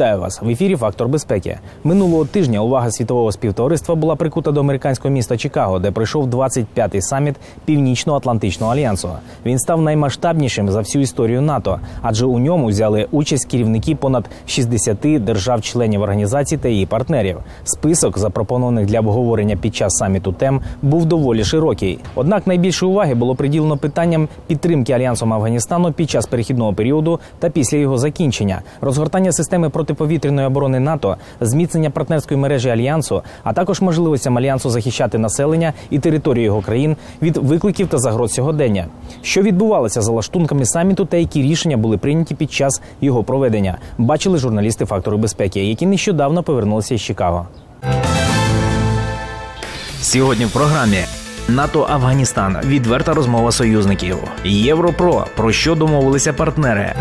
Вітаю вас в ефірі Фактор безпеки. Минулого тижня увага світового співтовариства була прикута до американського міста Чикаго, де пройшов 25-й саміт Північно-Атлантичного альянсу. Він став наймасштабнішим за всю історію НАТО, адже у ньому взяли участь керівники понад 60 держав-членів організації та її партнерів. Список запропонованих для обговорення під час саміту тем був доволі широкий. Однак найбільше уваги було приділено питанням підтримки альянсом Афганістану під час перехідного періоду та після його закінчення, розгортання системи протиповітряної оборони НАТО, зміцнення партнерської мережі альянсу, а також можливостям альянсу захищати населення і територію його країн від викликів та загроз сьогодення. Що відбувалося за лаштунками саміту та які рішення були прийняті під час його проведення, бачили журналісти фактору безпеки, які нещодавно повернулися із Чикаго. Сьогодні в програмі НАТО Афганістан. Відверта розмова союзників. Європро. Про що домовилися партнери.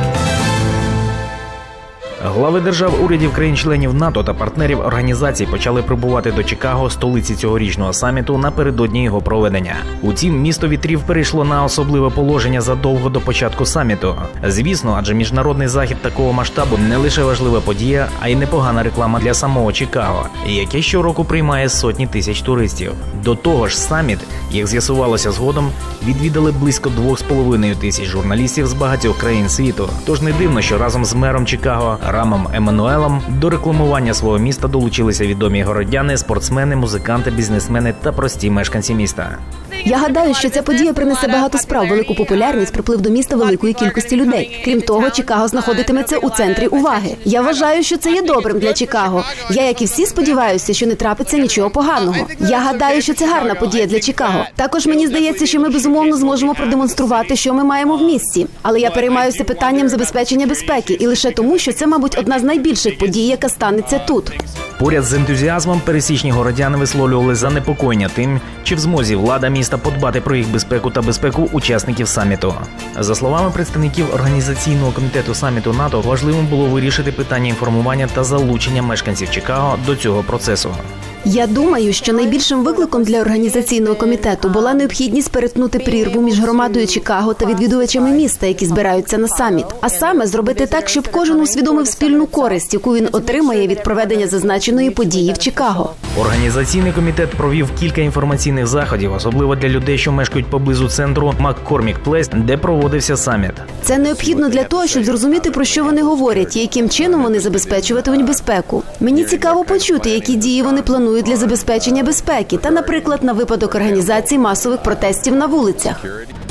Глави держав урядів країн-членів НАТО та партнерів організацій почали прибувати до Чикаго, столиці цьогорічного саміту, напередодні його проведення. Утім, місто вітрів перейшло на особливе положення задовго до початку саміту. Звісно, адже міжнародний захід такого масштабу не лише важлива подія, а й непогана реклама для самого Чикаго, яке щороку приймає сотні тисяч туристів. До того ж, саміт, як з'ясувалося згодом, відвідали близько 2,5 тисяч журналістів з багатьох країн світу. Тож не дивно, що разом з мером Чикаго Рамом Еммануелом до рекламування свого міста долучилися відомі городяни, спортсмени, музиканти, бізнесмени та прості мешканці міста. Я гадаю, що ця подія принесе багато справ, велику популярність, приплив до міста великої кількості людей. Крім того, Чикаго знаходитиметься у центрі уваги. Я вважаю, що це є добрим для Чикаго. Я, як і всі, сподіваюся, що не трапиться нічого поганого. Я гадаю, що це гарна подія для Чикаго. Також мені здається, що ми безумовно зможемо продемонструвати, що ми маємо в місті. Але я переймаюся питанням забезпечення безпеки, і лише тому, що це, мабуть, одна з найбільших подій, яка станеться тут. Поряд з ентузіазмом пересічні городяни висловлювали занепокоєння тим, чи в змозі влада міста подбати про їх безпеку та безпеку учасників саміту. За словами представників організаційного комітету саміту НАТО, важливим було вирішити питання інформування та залучення мешканців Чикаго до цього процесу. Я думаю, що найбільшим викликом для організаційного комітету була необхідність перетнути прірву між громадою Чикаго та відвідувачами міста, які збираються на саміт. А саме зробити так, щоб кожен усвідомив спільну користь, яку він отримає від проведення зазначеної події в Чикаго. Організаційний комітет провів кілька інформаційних заходів, особливо для людей, що мешкають поблизу центру Маккормік Плейс, де проводився саміт. Це необхідно для того, щоб зрозуміти про що вони говорять і яким чином вони забезпечуватимуть безпеку. Мені цікаво почути, які дії вони планують для забезпечення безпеки, та, наприклад, на випадок організації масових протестів на вулицях.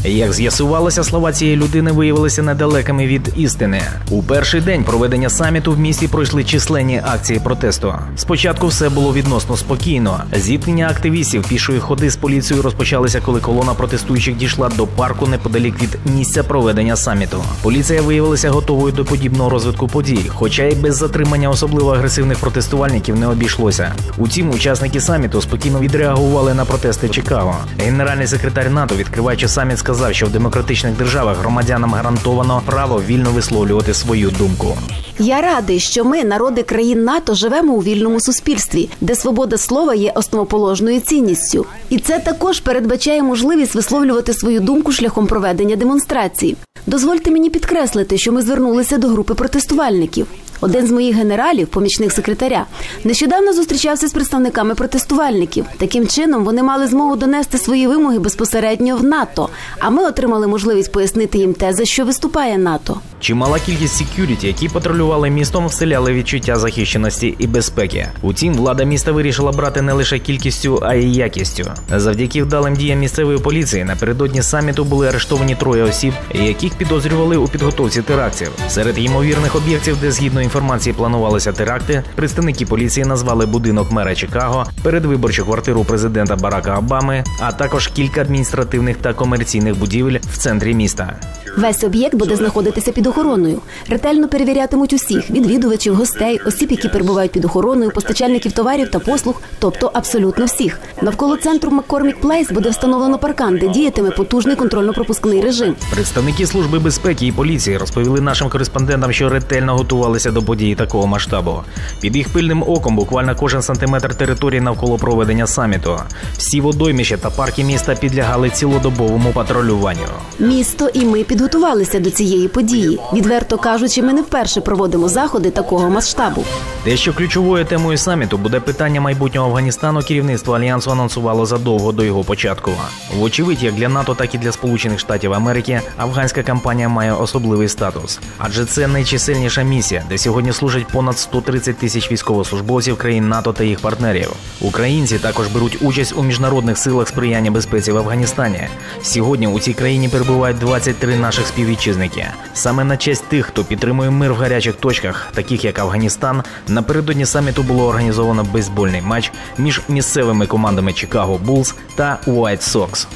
Як з'ясувалося, слова цієї людини виявилися недалекими від істини. У перший день проведення саміту в місті пройшли численні акції протесту. Спочатку все було відносно спокійно. Зіткнення активістів пішої ходи з поліцією розпочалися, коли колона протестуючих дійшла до парку неподалік від місця проведення саміту. Поліція виявилася готовою до подібного розвитку подій, хоча й без затримання особливо агресивних протестувальників не обійшлося. Утім, учасники саміту спокійно відреагували на протести Чикаго. Генеральний секретар НАТО, відкриваючи саміт, сказав, що в демократичних державах громадянам гарантовано право вільно висловлювати свою думку. Я радий, що ми, народи країн НАТО, живемо у вільному суспільстві, де свобода слова є основоположною цінністю, і це також передбачає можливість висловлювати свою думку шляхом проведення демонстрацій. Дозвольте мені підкреслити, що ми звернулися до групи протестувальників. Один з моїх генералів, помічник секретаря, нещодавно зустрічався з представниками протестувальників. Таким чином вони мали змогу донести свої вимоги безпосередньо в НАТО. А ми отримали можливість пояснити їм те, за що виступає НАТО. Чимала кількість секюріті, які патрулювали містом, вселяли відчуття захищеності і безпеки. Утім, влада міста вирішила брати не лише кількістю, а й якістю. Завдяки вдалим діям місцевої поліції напередодні саміту були арештовані троє осіб, яких підозрювали у підготовці терактів. Серед ймовірних об'єктів, де згідно інформації планувалися теракти, представники поліції назвали будинок мера Чикаго, передвиборчу квартиру президента Барака Обами, а також кілька адміністративних та комерційних будівель в центрі міста. Весь об'єкт буде знаходитися під охороною. Ретельно перевірятимуть усіх відвідувачів, гостей, осіб, які перебувають під охороною, постачальників товарів та послуг, тобто абсолютно всіх. Навколо центру Маккормік Плейс буде встановлено паркан, де діятиме потужний контрольно-пропускний режим. Представники служби безпеки і поліції розповіли нашим кореспондентам, що ретельно готувалися до події такого масштабу. Під їх пильним оком буквально кожен сантиметр території навколо проведення саміту. Всі водоймища та парки міста підлягали цілодобовому патрулюванню. Місто і ми підготувалися до цієї події. Відверто кажучи, ми не вперше проводимо заходи такого масштабу. Те, що ключовою темою саміту буде питання майбутнього Афганістану, керівництво альянсу анонсувало задовго до його початку. Вочевидь, як для НАТО, так і для Сполучених Штатів Америки, афганська кампанія має особливий статус, адже це найчисельніша місія, де сьогодні служать понад 130 тисяч військовослужбовців країн НАТО та їх партнерів. Українці також беруть участь у міжнародних силах сприяння безпеці в Афганістані. Сьогодні у цій країні перебувають 23 наших співвітчизники. Саме на честь тих, хто підтримує мир в гарячих точках, таких як Афганістан, напередодні саміту було організовано бейсбольний матч між місцевими командами Чикаго Булс та White Sox.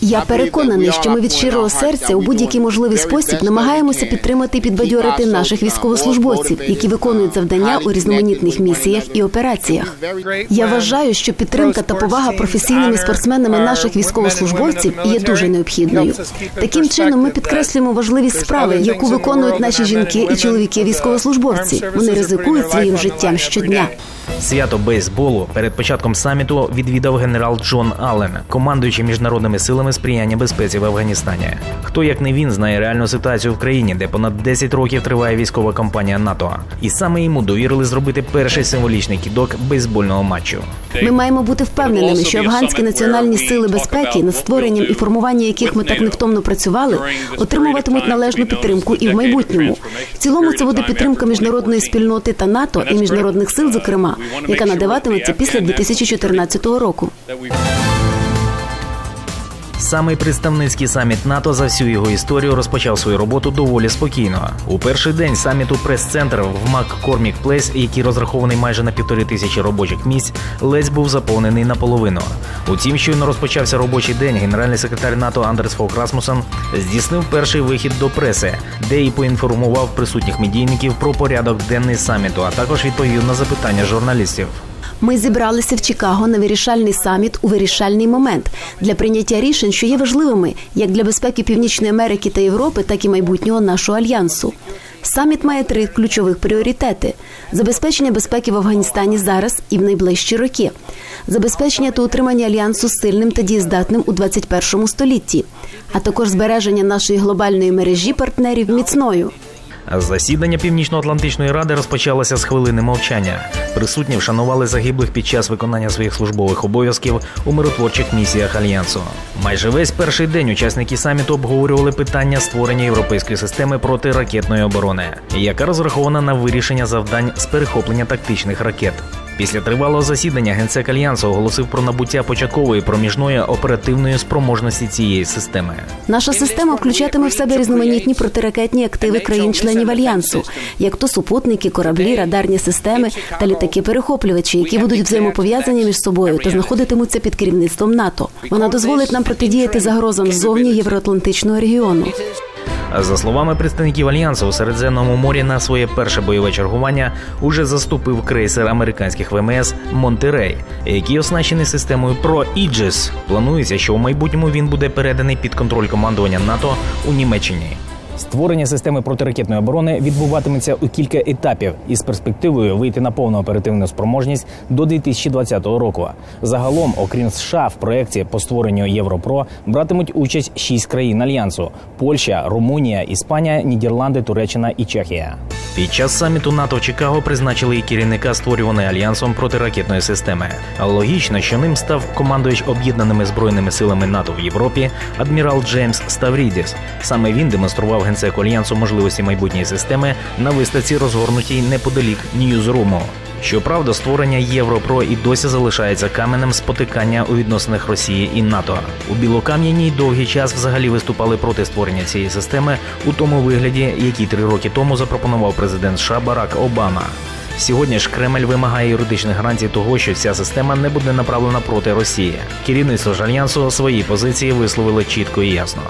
Я переконаний, що ми від щирого серця у будь-який можливий спосіб намагаємося підтримати і підбадьорити наших військовослужбовців, які виконують завдання у різноманітних місіях і операціях. Я вважаю, що підтримка та повага професійними спортсменами наших військовослужбовців є дуже необхідною. Таким чином, ми підкреслюємо важливість справи, яку виконують наші жінки і чоловіки військовослужбовці. Вони ризикують своїм життям щодня. Свято бейсболу перед початком саміту відвідав генерал Джон Аллен, командуючий міжнародними силами сприяння безпеці в Афганістані. Хто як не він знає реальну ситуацію в країні, де понад 10 років триває військова кампанія НАТО, і саме йому довірили зробити перший символічний кідок бейсбольного матчу. Ми маємо бути впевненими, що афганські національні сили безпеки, над створенням і формуванням яких ми так невтомно працювали, отримуватимуть належну підтримку і в майбутньому. В цілому це буде підтримка міжнародної спільноти та НАТО і міжнародних сил, зокрема, яка надаватиметься після 2014 року. Самий представницький саміт НАТО за всю його історію розпочав свою роботу доволі спокійно. У перший день саміту прес-центр в Маккормік Плейс, який розрахований майже на півтори тисячі робочих місць, ледь був заповнений наполовину. Утім, щойно розпочався робочий день. Генеральний секретар НАТО Андерс Фок Расмусен здійснив перший вихід до преси, де і поінформував присутніх медійників про порядок денний саміту, а також відповів на запитання журналістів. Ми зібралися в Чикаго на вирішальний саміт у вирішальний момент для прийняття рішень, що є важливими як для безпеки Північної Америки та Європи, так і майбутнього нашого альянсу. Саміт має три ключових пріоритети: забезпечення безпеки в Афганістані зараз і в найближчі роки, забезпечення та утримання альянсу сильним та дієздатним у 21 столітті, а також збереження нашої глобальної мережі партнерів міцною. Засідання Північно-Атлантичної ради розпочалося з хвилини мовчання. Присутні вшанували загиблих під час виконання своїх службових обов'язків у миротворчих місіях альянсу. Майже весь перший день учасники саміту обговорювали питання створення європейської системи протиракетної оборони, яка розрахована на вирішення завдань з перехоплення тактичних ракет. Після тривалого засідання генсек альянсу оголосив про набуття початкової проміжної оперативної спроможності цієї системи. Наша система включатиме в себе різноманітні протиракетні активи країн-членів альянсу, як то супутники, кораблі, радарні системи та літаки-перехоплювачі, які будуть взаємопов'язані між собою та знаходитимуться під керівництвом НАТО. Вона дозволить нам протидіяти загрозам ззовні євроатлантичного регіону. За словами представників альянсу, у Середземному морі на своє перше бойове чергування уже заступив крейсер американських ВМС Монтерей, який оснащений системою Pro Aegis. Планується, що у майбутньому він буде переданий під контроль командування НАТО у Німеччині. Створення системи протиракетної оборони відбуватиметься у кілька етапів із перспективою вийти на повну оперативну спроможність до 2020 року. Загалом, окрім США, в проєкті по створенню Європро братимуть участь шість країн альянсу: Польща, Румунія, Іспанія, Нідерланди, Туреччина і Чехія. Під час саміту НАТО в Чикаго призначили і керівника створюваної альянсом протиракетної системи. Логічно, що ним став командувач об'єднаними збройними силами НАТО в Європі, адмірал Джеймс Ставрідіс. Саме він демонстрував генсеку альянсу можливості майбутньої системи на виставці, розгорнутій неподалік Ньюзруму. Щоправда, створення Європро і досі залишається каменем спотикання у відносинах Росії і НАТО. У Білокам'яній довгий час взагалі виступали проти створення цієї системи у тому вигляді, який три роки тому запропонував президент США Барак Обама. Сьогодні ж Кремль вимагає юридичних гарантій того, що ця система не буде направлена проти Росії. Керівництво ж альянсу свої позиції висловило чітко і ясно.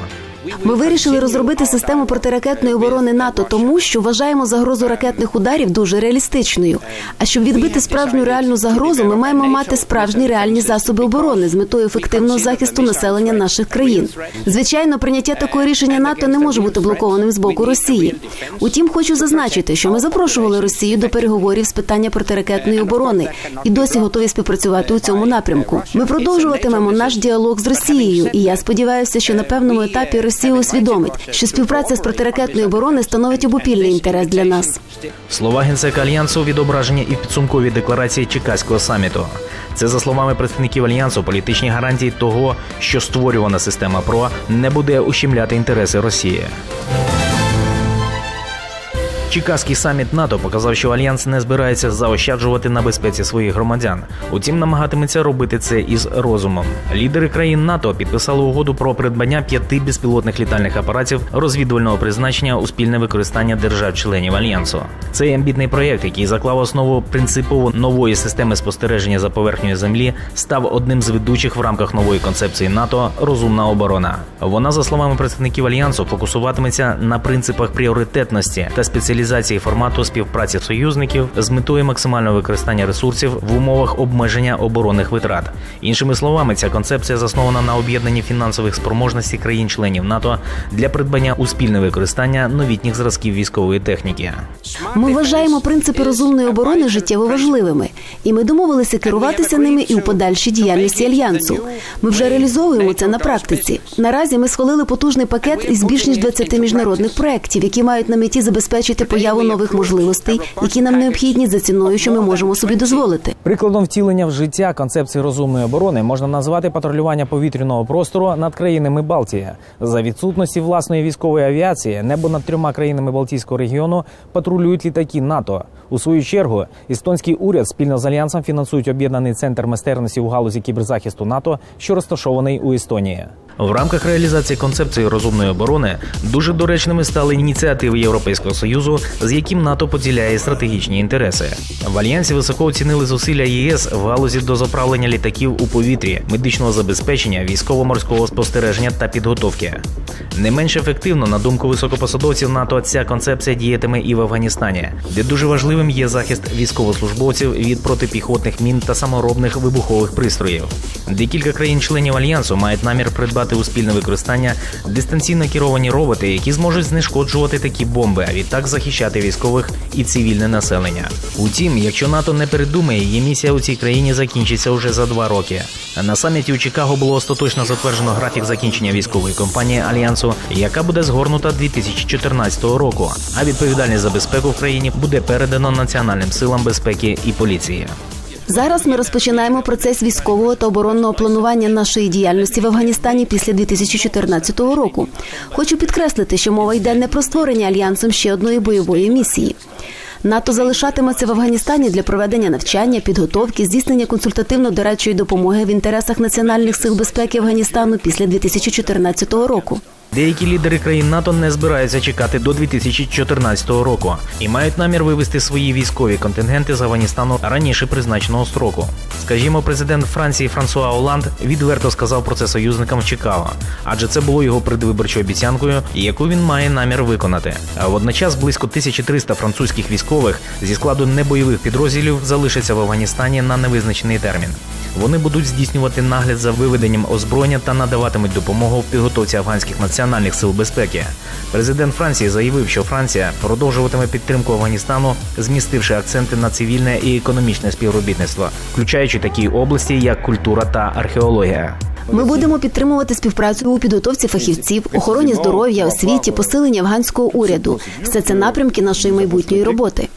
Ми вирішили розробити систему протиракетної оборони НАТО, тому що вважаємо загрозу ракетних ударів дуже реалістичною. А щоб відбити справжню реальну загрозу, ми маємо мати справжні реальні засоби оборони з метою ефективного захисту населення наших країн. Звичайно, прийняття такого рішення НАТО не може бути блокованим з боку Росії. Утім, хочу зазначити, що ми запрошували Росію до переговорів з питання протиракетної оборони і досі готові співпрацювати у цьому напрямку. Ми продовжуватимемо наш діалог з Росією, і я сподіваюся, що на певному етапі Росія Росія усвідомить, що співпраця з протиракетної оборони становить обопільний інтерес для нас. Слова генсека альянсу відображені і в підсумковій декларації Чекаського саміту. Це за словами представників альянсу політичні гарантії того, що створювана система ПРО не буде ущемляти інтереси Росії. Чикаський саміт НАТО показав, що альянс не збирається заощаджувати на безпеці своїх громадян. Утім, намагатиметься робити це із розумом. Лідери країн НАТО підписали угоду про придбання п'яти безпілотних літальних апаратів розвідувального призначення у спільне використання держав-членів альянсу. Цей амбітний проєкт, який заклав основу принципово нової системи спостереження за поверхнею землі, став одним з ведучих в рамках нової концепції НАТО Розумна оборона. Вона, за словами представників альянсу, фокусуватиметься на принципах пріоритетності та спеціалізації формату співпраці союзників з метою максимального використання ресурсів в умовах обмеження оборонних витрат. Іншими словами, ця концепція заснована на об'єднанні фінансових спроможностей країн-членів НАТО для придбання у спільне використання новітніх зразків військової техніки. Ми вважаємо принципи розумної оборони життєво важливими, і ми домовилися керуватися ними і у подальшій діяльності альянсу. Ми вже реалізовуємо це на практиці. Наразі ми схвалили потужний пакет із більш ніж 20 міжнародних проєктів, які мають на меті забезпечити появу нових можливостей, які нам необхідні за ціною, що ми можемо собі дозволити. Прикладом втілення в життя концепції розумної оборони можна назвати патрулювання повітряного простору над країнами Балтії. За відсутності власної військової авіації небо над трьома країнами Балтійського регіону патрулюють літаки НАТО. У свою чергу естонський уряд спільно з альянсом фінансують об'єднаний центр майстерності у галузі кіберзахисту НАТО, що розташований у Естонії. В рамках реалізації концепції розумної оборони дуже доречними стали ініціативи Європейського союзу, з яким НАТО поділяє стратегічні інтереси. В альянсі високо оцінили зусилля ЄС в галузі дозаправлення літаків у повітрі, медичного забезпечення, військово-морського спостереження та підготовки. Не менш ефективно, на думку високопосадовців НАТО, ця концепція діятиме і в Афганістані, де дуже важливим є захист військовослужбовців від протипіхотних мін та саморобних вибухових пристроїв. Декілька країн-членів альянсу мають намір придбати у спільне використання дистанційно керовані роботи, які зможуть знешкоджувати такі бомби, а відтак захищати військових і цивільне населення. Утім, якщо НАТО не передумає, її місія у цій країні закінчиться уже за два роки. На саміті у Чикаго було остаточно затверджено графік закінчення військової кампанії альянсу, яка буде згорнута 2014 року. А відповідальність за безпеку в країні буде передано національним силам безпеки і поліції. Зараз ми розпочинаємо процес військового та оборонного планування нашої діяльності в Афганістані після 2014 року. Хочу підкреслити, що мова йде не про створення альянсом ще одної бойової місії. НАТО залишатиметься в Афганістані для проведення навчання, підготовки, здійснення консультативно-дорадчої допомоги в інтересах національних сил безпеки Афганістану після 2014 року. Деякі лідери країн НАТО не збираються чекати до 2014 року і мають намір вивести свої військові контингенти з Афганістану раніше призначеного строку. Скажімо, президент Франції Франсуа Оланд відверто сказав про це союзникам в Чикаго, адже це було його предвиборчою обіцянкою, яку він має намір виконати. А водночас близько 1300 французьких військових зі складу небойових підрозділів залишаться в Афганістані на невизначений термін. Вони будуть здійснювати нагляд за виведенням озброєння та надаватимуть допомогу в підготовці афганських національних сил безпеки. Президент Франції заявив, що Франція продовжуватиме підтримку Афганістану, змістивши акценти на цивільне і економічне співробітництво, включаючи такі області, як культура та археологія. Ми будемо підтримувати співпрацю у підготовці фахівців, охороні здоров'я, освіті, посиленні афганського уряду. Все це напрямки нашої майбутньої роботи.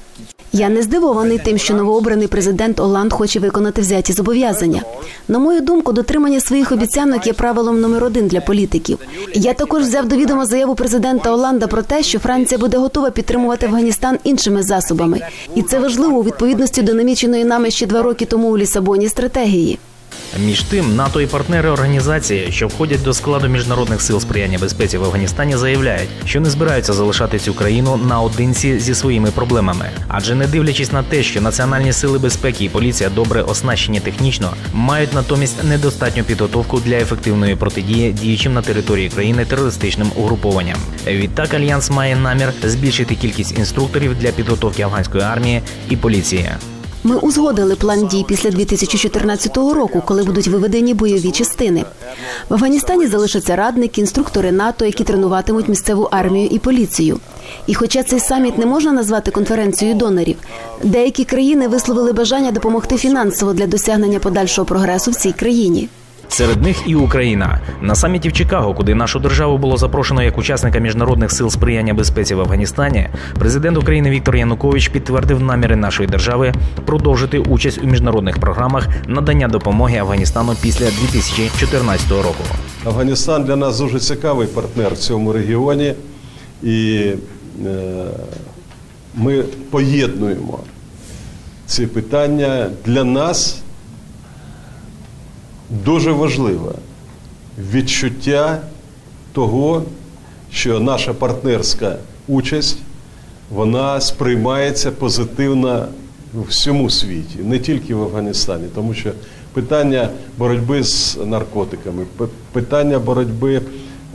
Я не здивований тим, що новообраний президент Оланд хоче виконати взяті зобов'язання. На мою думку, дотримання своїх обіцянок є правилом номер один для політиків. Я також взяв до відома заяву президента Оланда про те, що Франція буде готова підтримувати Афганістан іншими засобами, і це важливо у відповідності до наміченої нами ще два роки тому у Лісабоні стратегії. Між тим, НАТО і партнери організації, що входять до складу міжнародних сил сприяння безпеці в Афганістані, заявляють, що не збираються залишати цю країну наодинці зі своїми проблемами. Адже не дивлячись на те, що національні сили безпеки і поліція добре оснащені технічно, мають натомість недостатню підготовку для ефективної протидії діючим на території країни терористичним угрупованням. Відтак альянс має намір збільшити кількість інструкторів для підготовки афганської армії і поліції. Ми узгодили план дій після 2014 року, коли будуть виведені бойові частини. В Афганістані залишаться радники, інструктори НАТО, які тренуватимуть місцеву армію і поліцію. І, хоча цей саміт не можна назвати конференцією донорів, деякі країни висловили бажання допомогти фінансово для досягнення подальшого прогресу в цій країні. Серед них і Україна на саміті в Чикаго, куди нашу державу було запрошено як учасника міжнародних сил сприяння безпеці в Афганістані. Президент України Віктор Янукович підтвердив наміри нашої держави продовжити участь у міжнародних програмах надання допомоги Афганістану після 2014 року. Афганістан для нас дуже цікавий партнер в цьому регіоні, і е, ми поєднуємо ці питання для нас дуже важливе відчуття того, що наша партнерська участь вона сприймається позитивно у всьому світі, не тільки в Афганістані, тому що питання боротьби з наркотиками, питання боротьби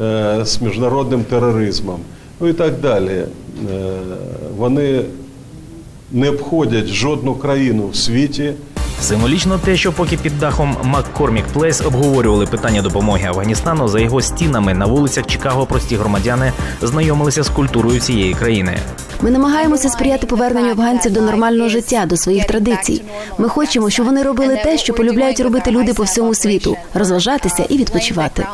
е, з міжнародним тероризмом, ну і так далі, е, вони не обходять жодну країну в світі. Символічно те, що поки під дахом Маккормік Плейс обговорювали питання допомоги Афганістану, за його стінами на вулицях Чикаго прості громадяни знайомилися з культурою цієї країни. Ми намагаємося сприяти поверненню афганців до нормального життя, до своїх традицій. Ми хочемо, щоб вони робили те, що полюбляють робити люди по всьому світу розважатися і відпочивати.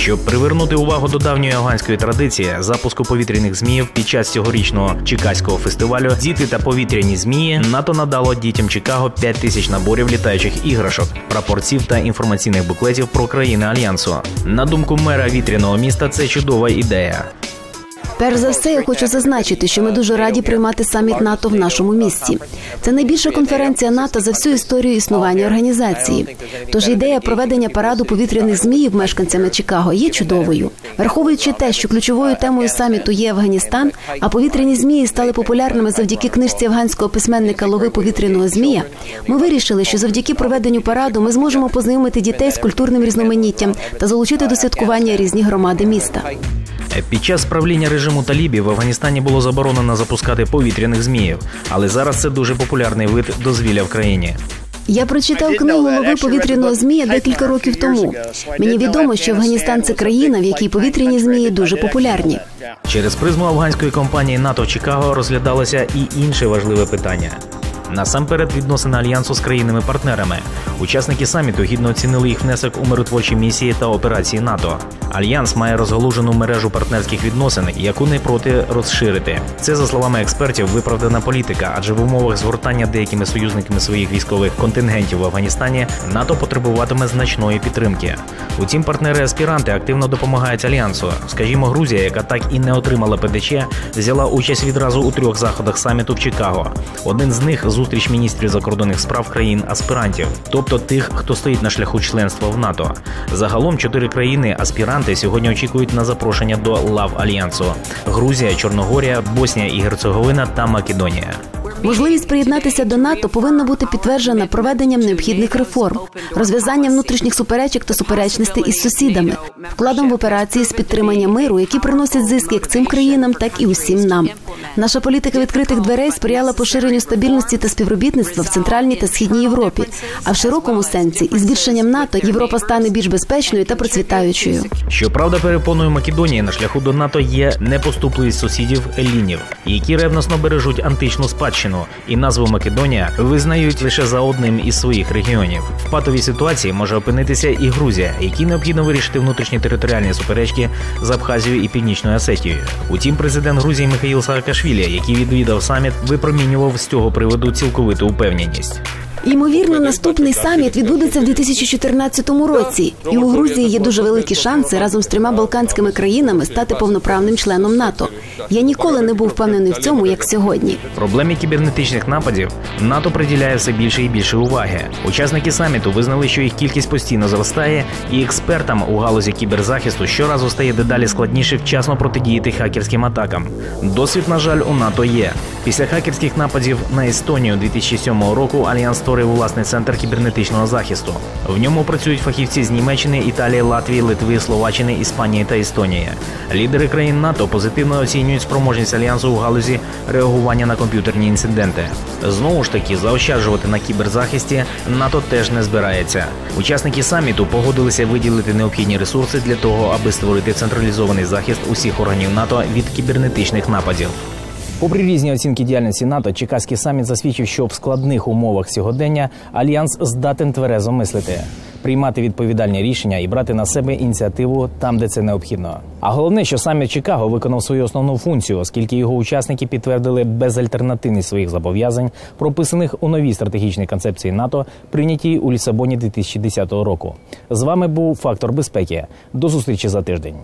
Щоб привернути увагу до давньої афганської традиції запуску повітряних зміїв під час цьогорічного чикаського фестивалю Діти та повітряні змії НАТО надало дітям Чикаго 5 тисяч наборів літаючих іграшок, прапорців та інформаційних буклетів про країни альянсу. На думку мера вітряного міста, це чудова ідея. Перш за все, я хочу зазначити, що ми дуже раді приймати саміт НАТО в нашому місті. Це найбільша конференція НАТО за всю історію існування організації. Тож ідея проведення параду повітряних зміїв мешканцями Чикаго є чудовою. Враховуючи те, що ключовою темою саміту є Афганістан, а повітряні змії стали популярними завдяки книжці афганського письменника Лови повітряного змія. Ми вирішили, що завдяки проведенню параду ми зможемо познайомити дітей з культурним різноманіттям та залучити до святкування різні громади міста. Під час правління режиму талібів в Афганістані було заборонено запускати повітряних зміїв, але зараз це дуже популярний вид дозвілля в країні. Я прочитав книгу Лови повітряного змія декілька років тому. Мені відомо, що Афганістан це країна, в якій повітряні змії дуже популярні. Через призму афганської компанії НАТО Чикаго розглядалося і інше важливе питання. Насамперед відносини альянсу з країнами-партнерами. Учасники саміту гідно оцінили їх внесок у миротворчі місії та операції НАТО. Альянс має розгалужену мережу партнерських відносин, яку не проти розширити. Це за словами експертів виправдана політика, адже в умовах згортання деякими союзниками своїх військових контингентів в Афганістані НАТО потребуватиме значної підтримки. Утім, партнери-аспіранти активно допомагають альянсу. Скажімо, Грузія, яка так і не отримала ПДЧ, взяла участь відразу у трьох заходах саміту в Чикаго. Один з них зустріч міністрів закордонних справ країн-аспірантів, тобто тих, хто стоїть на шляху членства в НАТО. Загалом чотири країни-аспіранти сьогодні очікують на запрошення до лав альянсу: Грузія, Чорногорія, Боснія і Герцеговина та Македонія. Можливість приєднатися до НАТО повинна бути підтверджена проведенням необхідних реформ, розв'язанням внутрішніх суперечок та суперечностей із сусідами, вкладом в операції з підтримання миру, які приносять зиск як цим країнам, так і усім нам. Наша політика відкритих дверей сприяла поширенню стабільності та співробітництва в центральній та східній Європі. А в широкому сенсі із збільшенням НАТО Європа стане більш безпечною та процвітаючою. Щоправда, перепоною Македонії на шляху до НАТО є непоступливість сусідів елінів, які ревносно бережуть античну спадщину, і назву Македонія визнають лише за одним із своїх регіонів. В патовій ситуації може опинитися і Грузія, якій необхідно вирішити внутрішні територіальні суперечки з Абхазією і Північною Осетією. Утім, президент Грузії Михаїл Саакашвілі, який відвідав саміт, випромінював з цього приводу цілковиту упевненість. Ймовірно, наступний саміт відбудеться в 2014 році, і у Грузії є дуже великі шанси разом з трьома балканськими країнами стати повноправним членом НАТО. Я ніколи не був впевнений в цьому, як сьогодні. Проблемі кібернетичних нападів НАТО приділяє все більше і більше уваги. Учасники саміту визнали, що їх кількість постійно зростає, і експертам у галузі кіберзахисту щоразу стає дедалі складніше вчасно протидіяти хакерським атакам. Досвід, на жаль, у НАТО є. Після хакерських нападів на Естонію 2007 року альянс створив власний центр кібернетичного захисту. В ньому працюють фахівці з Німеччини, Італії, Латвії, Литви, Словаччини, Іспанії та Естонії. Лідери країн НАТО позитивно оцінюють спроможність альянсу у галузі реагування на комп'ютерні інциденти. Знову ж таки, заощаджувати на кіберзахисті НАТО теж не збирається. Учасники саміту погодилися виділити необхідні ресурси для того, аби створити централізований захист усіх органів НАТО від кібернетичних нападів. Попри різні оцінки діяльності НАТО, Чикаський саміт засвідчив, що в складних умовах сьогодення альянс здатен тверезо мислити. приймати відповідальні рішення і брати на себе ініціативу там, де це необхідно. А головне, що саміт Чикаго виконав свою основну функцію, оскільки його учасники підтвердили безальтернативність своїх зобов'язань, прописаних у новій стратегічній концепції НАТО, прийнятій у Лісабоні 2010 року. З вами був фактор безпеки. До зустрічі за тиждень.